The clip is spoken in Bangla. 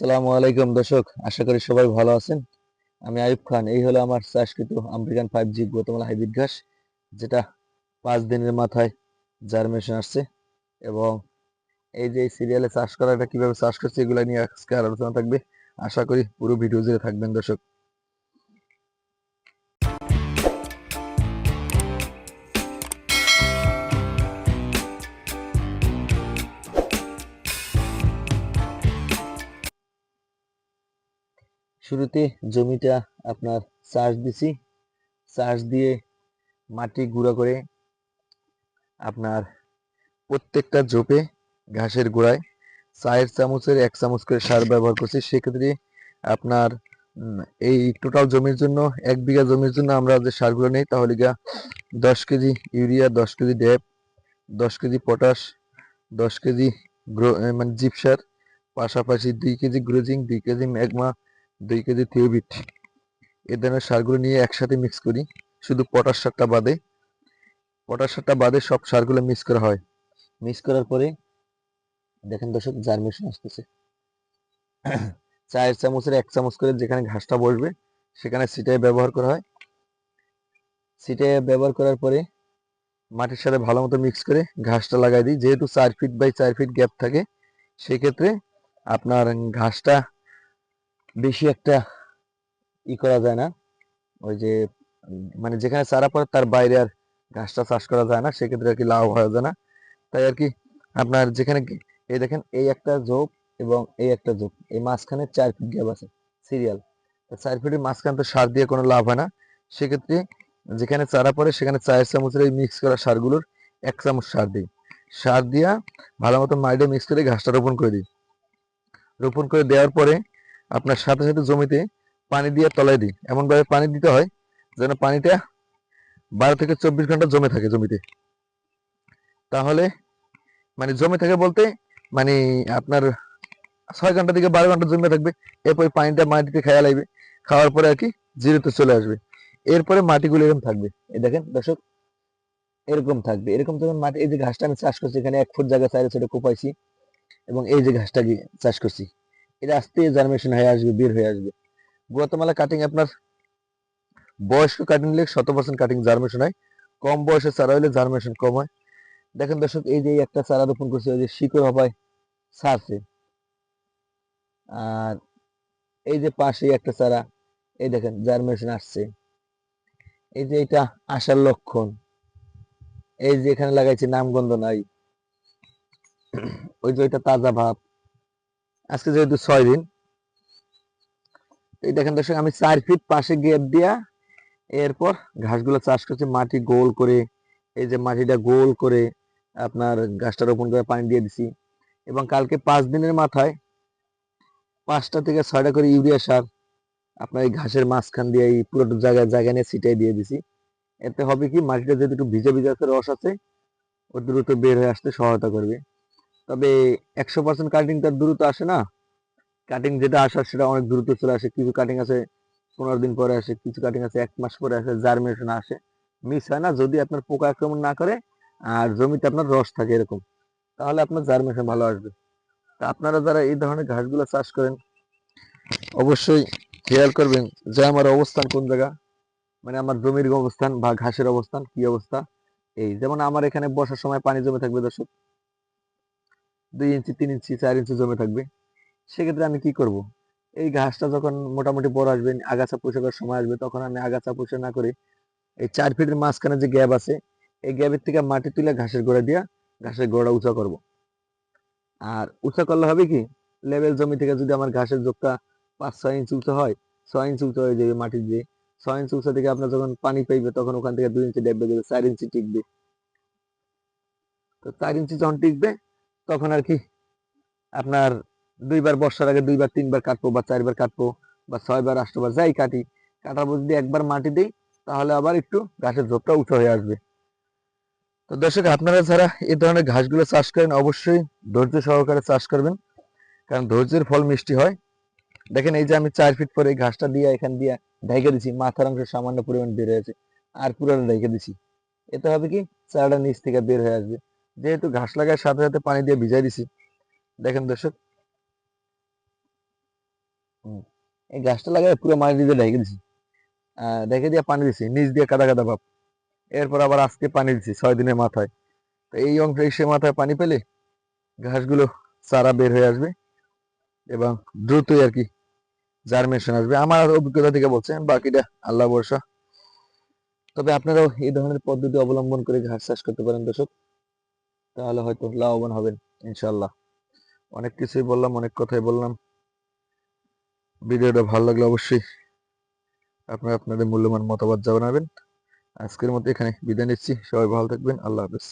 সালামু আলাইকুম দর্শক, আশা করি সবাই ভালো আছেন। আমি আয়ুব খান, এই হলো আমার চাষকৃত আমেরিকান ফাইভ জি গতমালা হাইব্রিড ঘাস, যেটা পাঁচ দিনের মাথায় জার্মেশন আসছে এবং এই যে সিরিয়ালে চাষ করাটা কীভাবে চাষ করছে, এগুলো নিয়ে আজকে আলোচনা থাকবে। আশা করি পুরো ভিডিও জুড়ে থাকবেন দর্শক। শুরুতে জমিটা আপনার চাষ দিছি। চাষ দিয়ে মাটি গুঁড়া করে আপনার প্রত্যেকটা জোপে ঘাসের গোড়ায় চায়ের চামচের এক চামচ করে সার ব্যবহার করছি। সেক্ষেত্রে আপনার এই টোটাল জমির জন্য, এক বিঘা জমির জন্য আমরা যে সারগুলো নেই, তাহলে গা দশ কেজি ইউরিয়া, দশ কেজি ড্যাপ, দশ কেজি পটাশ, দশ কেজি গ্রো মানে জিপ সার, পাশাপাশি দুই কেজি গ্রোজিং, দুই কেজি ম্যাগমা দুই কেজি থিওবিট এ ধরনের সারগুলো নিয়ে একসাথে মিক্স করি। শুধু পটাশ সারটা বাদে। পটাশ সারটা বাদে সব সারগুলো মিক্স করা হয়। মিক্স করার পরে দেখেন দর্শক জার্মেশন আসতেছে। চায়ের চামচের এক চামচ করে যেখানে ঘাসটা বসবে, সেখানে সিটাই ব্যবহার করা হয়। সিটাই ব্যবহার করার পরে মাটির সাথে ভালো মতো মিক্স করে ঘাসটা লাগাই দিই। যেহেতু চার ফিট বাই চার ফিট গ্যাপ থাকে, সেক্ষেত্রে আপনার ঘাসটা বেশি একটা ই করা যায় না। ওই যে মানে যেখানে চারা পড়ে তার বাইরে আর ঘাসটা চাষ করা যায় না, সেক্ষেত্রে আর কি লাভ হওয়া যায় না। তাই আর কি আপনার যেখানে এই দেখেন, এই একটা ঝোপ এবং এই একটা ঝোপ, এই মাঝখানে চার ফিট গ্যাপ আছে সিরিয়াল চার ফিটের মাঝখানে তো সার দিয়ে কোনো লাভ হয় না। সেক্ষেত্রে যেখানে চারা পড়ে সেখানে চায়ের চামচের এই মিক্স করা সারগুলোর এক চামচ সার দিই। সার দিয়া ভালো মতো মাটিতে মিক্স করে ঘাসটা রোপণ করে দিই। রোপণ করে দেওয়ার পরে আপনার সাথে সাথে জমিতে পানি দিয়ে তলায় দিই। এমন ভাবে পানি দিতে হয় যেন পানিটা বারো থেকে চব্বিশ ঘণ্টা জমে থাকে জমিতে। তাহলে মানে জমে থাকে বলতে মানে আপনার ছয় ঘণ্টা থেকে বারো ঘণ্টা জমে থাকবে। এরপরে পানিটা মাটিতে খাওয়া লাগবে। খাওয়ার পরে আর কি জিরোতে চলে আসবে। এরপরে মাটিগুলো এরকম থাকবে। এই দেখেন দর্শক, এরকম থাকবে। এরকম যখন মাটি, এই যে ঘাসটা আমি চাষ করছি, এখানে এক ফুট জায়গা চাইলে ছোট কোপাইছি এবং এই যে ঘাসটা চাষ করছি। এটা আস্তে জার্মেশন হয়ে আসবে, বের হয়ে আসবে। গুয়াতামালা কাটিং আপনার বয়স্ক কাটিং নিলে শত পার্সেন্ট কাটিং জার্মেশন হয়। কম বয়সে চারা হলে জার্মেশন কম হয়। দেখেন দর্শক, এই যে একটা চারা রোপণ করছে, ওই যে শিকড় হবায় ছাড়ছে আর এই যে পাশে একটা চারা, এই দেখেন জার্মেশন আসছে। এই যে এটা আসার লক্ষণ। এই যে এখানে লাগাইছে নামগন্ধ নাই। ওই যে ওইটা তাজা ভাব। আজকে যেহেতু ছয় দিন, এই দেখেন দর্শক, আমি চার ফিট পাশে গ্যাপ দিয়া এরপর ঘাসগুলো চাষ করছি, মাটি গোল করে, এই যে মাটিটা গোল করে আপনার গাছটা রোপণ করে পানি দিয়ে দিছি। এবং কালকে পাঁচ দিনের মাথায় পাঁচটা থেকে ছয়টা করে ইউরিয়া সার আপনার এই ঘাসের মাঝখান দিয়ে এই পুরো জায়গায় জায়গা নিয়ে ছিটাই দিয়ে দিছি। এতে হবে কি, মাটিটা যদি একটু ভিজে ভিজে আছে, রস আছে, ও দ্রুত বের হয়ে আসতে সহায়তা করবে। তবে একশো পার্সেন্ট কাটিং তার দ্রুত আসে না। কাটিং যেটা আসার সেটা অনেক দ্রুত চলে আসে। কিছু কাটিং আছে, পনেরো দিন পরে আসে, কিছু কাটিং আছে, এক মাস পরে আসে জার্মিনেশন আসে। মিস হয় না, যদি আপনার পোকা আক্রমণ না করে আর জমিতে আপনার রস থাকে এরকম, তাহলে আপনার জার্মিনেশন ভালো আসবে। তা আপনারা যারা এই ধরনের ঘাসগুলো চাষ করেন, অবশ্যই খেয়াল করবেন যে আমার অবস্থান কোন জায়গা মানে আমার জমির অবস্থান বা ঘাসের অবস্থান কি অবস্থা। এই যেমন আমার এখানে বর্ষার সময় পানি জমে থাকবে দর্শক দুই ইঞ্চি, তিন ইঞ্চি, চার ইঞ্চি জমে থাকবে। সেক্ষেত্রে আমি কি করব? এই ঘাসটা যখন মোটামুটি বড় আসবে, আগাছা পোষাকের সময় আসবে, তখন আমি আগাছা পোষা না করে এই চার ফিটের মাঝখানে যে গ্যাপ আছে, এই গ্যাপের থেকে মাটি তুলে ঘাসের গোড়া দিয়া ঘাসের গোড়া উঁচা করব। আর উঁচা করলে হবে কি? লেভেল জমি থেকে যদি আমার ঘাসের যোগটা পাঁচ, ছয় ইঞ্চি উঁচা হয়, ছয় ইঞ্চি উঁচা হয়ে যাবে মাটির দিয়ে ছয় ইঞ্চি উঁচা থেকে আপনার যখন পানি পাইবে, তখন ওখান থেকে দুই ইঞ্চি ডেবে যাবে চার ইঞ্চি টিকবে। তো চার ইঞ্চি যখন টিকবে তখন আর কি আপনার দুইবার বর্ষার আগে দুইবার, তিনবার কাটবো বা চারবার কাটবো বা ছয়বার আটবার যাই কাটি, কাটার পর যদি একবার মাটি দিই তাহলে আবার একটু ঘাসের ঝোপটা উঁচু হয়ে আসবে। তো দর্শক, আপনারা যারা এই ধরনের ঘাসগুলো চাষ করেন অবশ্যই ধৈর্য সহকারে চাষ করবেন, কারণ ধৈর্যের ফল মিষ্টি হয়। দেখেন এই যে আমি চার ফিট পরে এই ঘাসটা দিয়ে এখান দিয়ে ঢেকে দিছি, মাথার অংশ সামান্য পরিমাণ বের হয়েছে আর পুরোটা ঢেকে দিছি। এতে হবে কি, চারাটা নিচ থেকে বের হয়ে আসবে। যেহেতু ঘাস লাগার সাথে সাথে পানি দিয়ে ভিজাই দিছি। দেখেন দর্শক। এই গাছটা লাগাই পুরো মাটি দিয়ে ঢেকে দিছি। ঢেকে দিয়ে পানি দিছি, নিচ দিয়ে কাদা কাদা ভাব। এরপর আবার আজকে পানি দিছি, ছয় দিনের মাথায়। তো এই অংশে সে মাথায় পানি পেলে ঘাসগুলো চারা বের হয়ে আসবে এবং দ্রুতই আর কি জার্মেশন আসবে। আমার অভিজ্ঞতা থেকে বলছেন, বাকিটা আল্লাহ বর্ষা তবে আপনারাও এই ধরনের পদ্ধতি অবলম্বন করে ঘাস চাষ করতে পারেন দর্শক। তাহলে হয়তো লাভবান হবেন ইনশাল্লাহ অনেক কিছুই বললাম, অনেক কথাই বললাম। ভিডিওটা ভালো লাগলে অবশ্যই আপনারা আপনাদের মূল্যবান মতামত জানাবেন। আজকের মতো এখানে বিদায় নিচ্ছি। সবাই ভালো থাকবেন। আল্লাহ হাফেজ।